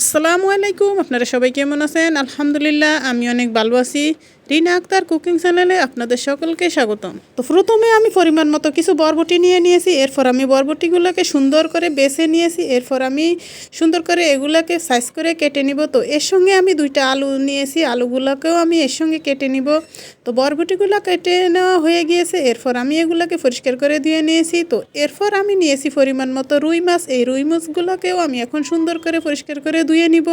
আসসালামু আলাইকুম, আপনারা সবাই কেমন আছেন? আলহামদুলিল্লাহ, আমি অনেক ভালো আছি। রিনা আক্তার কুকিং চ্যানেলে আপনাদের সকলকে স্বাগতম। তো প্রথমে আমি পরিমাণ মতো কিছু বরবটি নিয়ে নিয়েছি, এরপর আমি বরবটিগুলোকে সুন্দর করে বেছে নিয়েছি, এরপর আমি সুন্দর করে এগুলাকে সাইজ করে কেটে নিব। তো এর সঙ্গে আমি দুইটা আলু নিয়েছি, আলুগুলোকেও আমি এর সঙ্গে কেটে নিব। তো বরবটিগুলো কেটে নেওয়া হয়ে গিয়েছে, এরপর আমি এগুলাকে পরিষ্কার করে দিয়ে নিয়েছি। তো এরপর আমি নিয়েছি পরিমাণ মতো রুই মাছ, এই রুই মাছগুলোকেও আমি এখন সুন্দর করে পরিষ্কার করে ধুয়ে নিব।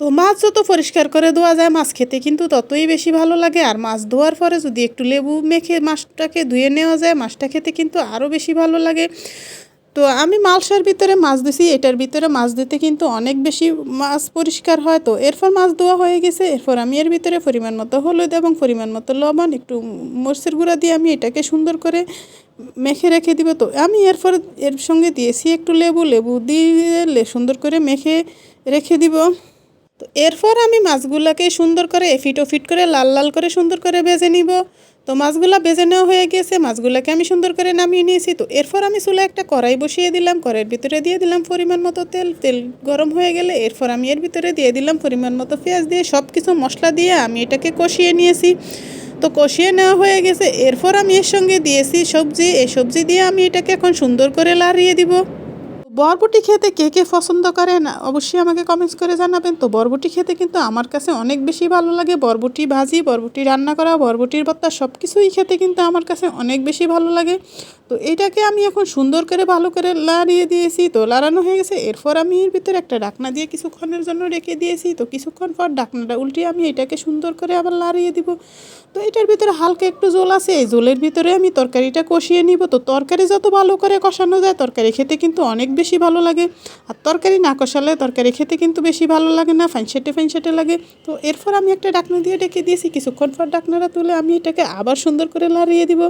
তো মাছ যত পরিষ্কার করে ধোয়া যায় মাছ খেতে, কিন্তু ততই বেশি ভালো লাগে। আর মাছ ধোয়ার পরে যদি একটু লেবু মেখে মাছটাকে ধুয়ে নেওয়া যায়, মাছটা খেতে কিন্তু আরও বেশি ভালো লাগে। তো আমি মালসার ভিতরে মাছ দিছি, এটার ভিতরে মাছ দিতে কিন্তু অনেক বেশি মাছ পরিষ্কার হয়। তো এরপর মাছ ধোয়া হয়ে গেছে, এরপর আমি এর ভিতরে পরিমাণ মতো হলুদ এবং পরিমাণ মতো লবণ, একটু মরিচের গুঁড়া দিয়ে আমি এটাকে সুন্দর করে মেখে রেখে দিব তো। আমি এরপর এর সঙ্গে দিয়েছি একটু লেবু। লেবু দিয়ে সুন্দর করে মেখে রেখে দিব। তো এরপর আমি মাছগুলোকে সুন্দর করে এফিট ওফিট করে লাল লাল করে সুন্দর করে ভেজে নিব। তো মাছগুলো ভেজে নেওয়া হয়ে গেছে মাছগুলোকে আমি সুন্দর করে নামিয়ে নিয়েছি। তো এরপর আমি চুলে একটা কড়াই বসিয়ে দিলাম। কড়াইয়ের ভিতরে দিয়ে দিলাম পরিমাণ মতো তেল। তেল গরম হয়ে গেলে এরপর আমি এর ভিতরে দিয়ে দিলাম পরিমাণ মতো পেঁয়াজ দিয়ে সব কিছু মশলা দিয়ে আমি এটাকে কষিয়ে নিয়েছি। তো কষিয়ে নেওয়া হয়ে গেছে। এরপর আমি এর সঙ্গে দিয়েছি সবজি। এই সবজি দিয়ে আমি এটাকে এখন সুন্দর করে লাড়িয়ে দিব। বরবটি খেতে কে কে পছন্দ করেন, অবশ্যই আমাকে কমেন্টস করে জানাবেন। তো বরবটি খেতে কিন্তু আমার কাছে অনেক বেশি ভালো লাগে। বরবটি ভাজি, বরবটি রান্না করা, বরবটির ভর্তা সব কিছুই খেতে কিন্তু আমার কাছে অনেক বেশি ভালো লাগে। তো এটাকে আমি এখন সুন্দর করে, ভালো করে লাড়িয়ে দিয়েছি। তো লাড়ানো হয়ে গেছে। এরপর আমি এর ভিতরে একটা ডাকনা দিয়ে কিছুক্ষণের জন্য রেখে দিয়েছি। তো কিছুক্ষণ পর ডাকনাটা উল্টিয়ে আমি এটাকে সুন্দর করে আবার লাড়িয়ে দিব। তো এটার ভিতরে হালকা একটু জোল আছে। এই জোলের ভিতরে আমি তরকারিটা কষিয়ে নিব। তো তরকারি যত ভালো করে কষানো যায়, তরকারি খেতে কিন্তু অনেক বেশি ভালো লাগে। আর তরকারি না কষালে তরকারি খেতে কিন্তু বেশি ভালো লাগে না, ফাইনসেটে ফাইনসেটে লাগে। তো এরপর আমি একটা ডাকনা দিয়ে ডেকে দিয়েছি, কিছুক্ষণ পর ডাকনাটা তুলে আমি এটাকে আবার সুন্দর করে লাড়িয়ে দিব।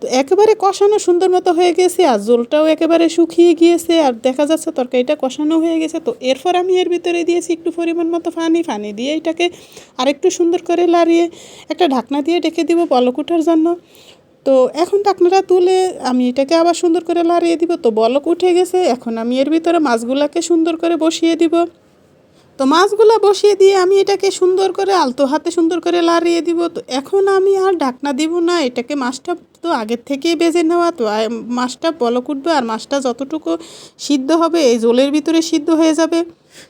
তো একেবারে কষানো সুন্দর মতো হয়ে গেছে, আর জোলটাও একেবারে শুকিয়ে গিয়েছে, আর দেখা যাচ্ছে তরকারিটা কষানো হয়ে গেছে। তো এরপর আমি এর ভিতরে দিয়েছি একটু পরিমাণ মতো ফানি ফানি দিয়ে এটাকে আরেকটু সুন্দর করে লাড়িয়ে একটা ঢাকনা দিয়ে ডেকে দিব বলক ওঠার জন্য। তো এখন ঢাকনাটা তুলে আমি এটাকে আবার সুন্দর করে লাড়িয়ে দিব। তো বলক উঠে গেছে, এখন আমি এর ভিতরে মাছগুলাকে সুন্দর করে বসিয়ে দিব। তো মাছগুলো বসিয়ে দিয়ে আমি এটাকে সুন্দর করে আলতো হাতে সুন্দর করে লাড়িয়ে দিব। তো এখন আমি আর ঢাকনা দিব না, এটাকে মাছটা তো আগের থেকেই বেজে নেওয়া। তো মাছটা বলক উঠবে আর মাছটা যতটুকু সিদ্ধ হবে, এই জলের ভিতরে সিদ্ধ হয়ে যাবে।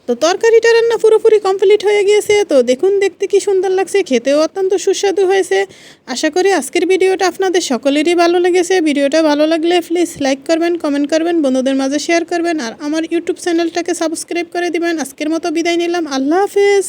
তো তরকারিটা রান্না পুরোপুরি কমপ্লিট হয়ে গিয়েছে, তো দেখুন দেখতে কি সুন্দর লাগছে, খেতেও অত্যন্ত সুস্বাদু হয়েছে। আশা করি আজকের ভিডিওটা আপনাদের সকলেরই ভালো লেগেছে। ভিডিওটা ভালো লাগলে প্লিজ লাইক করবেন কমেন্ট করবেন, বন্ধুদের মাঝে শেয়ার করবেন, আর আমার ইউটিউব চ্যানেলটাকে সাবস্ক্রাইব করে দিবেন। আজকের মতো বিদায় নিলাম, আল্লাহ হাফেজ।